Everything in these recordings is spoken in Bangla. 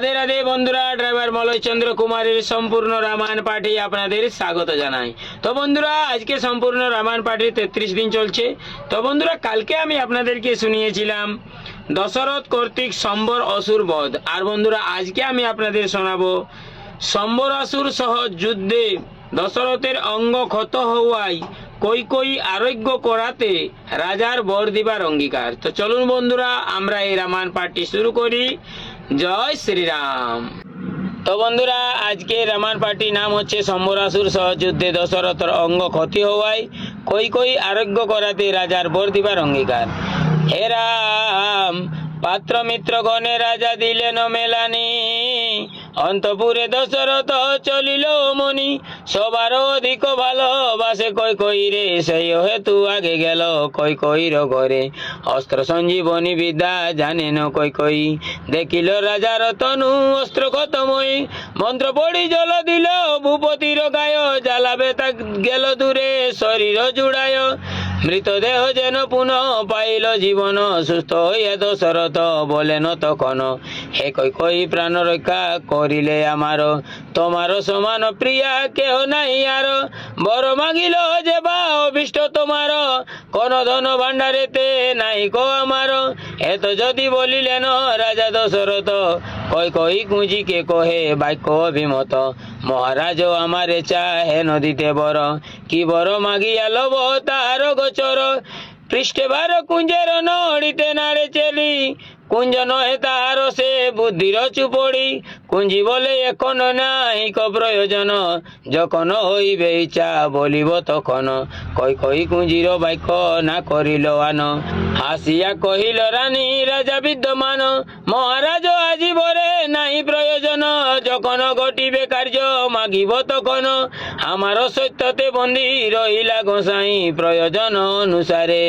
রাধে রাধে বন্ধুরা, ড্রাইভার মলয় চন্দ্র কুমারের সম্পূর্ণ রামায়ণ পাঠে আপনাদের স্বাগত জানাই। তো বন্ধুরা, আজকে সম্পূর্ণ রামায়ণ পাঠে তেত্রিশ দিন চলছে। তো বন্ধুরা, কালকে আমি আপনাদেরকে শুনিয়েছিলাম, দশরথ কর্তৃক সম্বর অসুর বধ। আর বন্ধুরা, আজকে আমি আপনাদের শোনাবো, সম্বর অসুর সহ যুদ্ধে দশরথের অঙ্গ ক্ষত হওয়ায় কই কই আরোগ্য করাতে রাজার বর দিবার অঙ্গীকার। তো চলুন বন্ধুরা, আমরা এই রামায়ণ পাঠটি শুরু করি। জয় শ্রীরাম। তো বন্ধুরা, আজকে রামায়ণ পার্টির নাম হচ্ছে সম্বরাসুর সহযুদ্ধে দশরথর অঙ্গ ক্ষতি হওয়ায় কই কই আরোগ্য করাতে রাজার বর দিবার অঙ্গীকার। হেরাম পাত্র মিত্রগণে রাজা দিলেন মেলানি। অন্তপুরে দশরথ চলিল মনি সবার অধিক ভালোবাসে কই কই রে সেই হেতু আগে গেল কই কইর ঘরে অস্ত্র সঞ্জীবনী বিদ্যা জানেন কই কই দেখিল রাজার তনু অস্ত্র কতময় মন্ত্র পড়ি জল দিল ভূপতির গায় জ্বালাবে তা গেল দূরে শরীর জুড়ায় মৃতদেহ যেন পুনঃ পাইল জীবন, সুস্থ হইয়া দশরথ বলেন তখন হে কই কই প্রাণ রক্ষা করিলে আমার তোমার সমান প্রিয়া কেহ নাই আর। বড় মাগিল যে বা অভিষ্ট তোমার, কোন ধন ভাণ্ডারেতে নাই কো আমার। এত যদি বলিলেন, রাজা দশরথ, কই কই কুঁজিকে কহে বাক্য অভিমত? মহারাজ আমারে চাহে নদীতে বড় কি বড় মাগিয়া লব তার গোচর? পৃষ্ঠে বার কুঞ্জের নড়িতে নাড়ে চেলি কুঞ্জ নহে তার সে বুদ্ধির চুপড়ি। কুঞ্জি বলে, এখন নাই ক প্রয়োজন। যখন হইবে ইচ্ছা বলিব তখন। কই কই কুঞ্জির বাক্য না করিল আন। হাসিয়া কহিল, রানী, রাজা বিদ্যমান, মহারাজ আজি বরে নাই প্রয়োজন। যখন ঘটিবে কার্য মাগিব তখন। আমার সত্যতে বন্দী রহিলা গোসাই প্রয়োজন অনুসারে।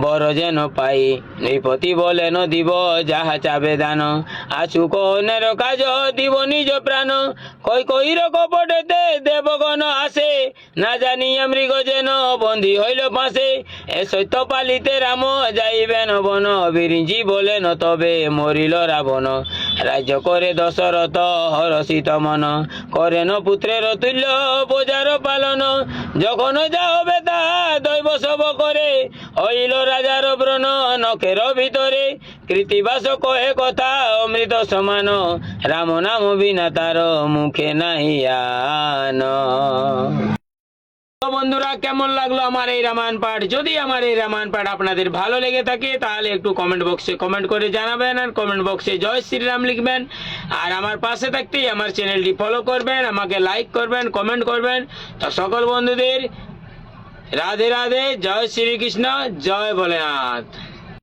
বড় যেন পাই। নৃপতি বলেন, দিব যাহা চাবে দান। আছু কনের কাজ দিব নিজ প্রাণ। কই কইর কপটেতে দেবগণ আসে। না জানিয়া মৃগ যেন বন্দী হইল পাশে। এ সত্য পালিতে রাম যাইবেন বন। বিরিঞ্জি বলেন, তবে মরিল রাবণ। রাজ্য করে দশরথ হরষিত মন। করেন পুত্রের তুল্য পূজার পালন। যখন তা দৈব সব করে হইল রাজার ব্রণ নখের ভিতরে। কৃতিবাস কহে কথা অমৃত সমান। রাম নাম বিনা তার মুখে নাই আন। বন্ধুরা, কেমন লাগল আমার এই রামায়ণ পাঠ? যদি আমার এই রামায়ণ পাঠ আপনাদের ভালো লেগে থাকে, তাহলে একটু কমেন্ট বক্সে কমেন্ট করে জানাবেন আর কমেন্ট বক্সে জয় শ্রীরাম লিখবেন। আর আমার পাশে থাকতেই আমার চ্যানেলটি ফলো করবেন, আমাকে লাইক করবেন কমেন্ট করবেন। তো সকল বন্ধুদের রাধে রাধে জয় শ্রীকৃষ্ণ জয় ভোলেনাথ।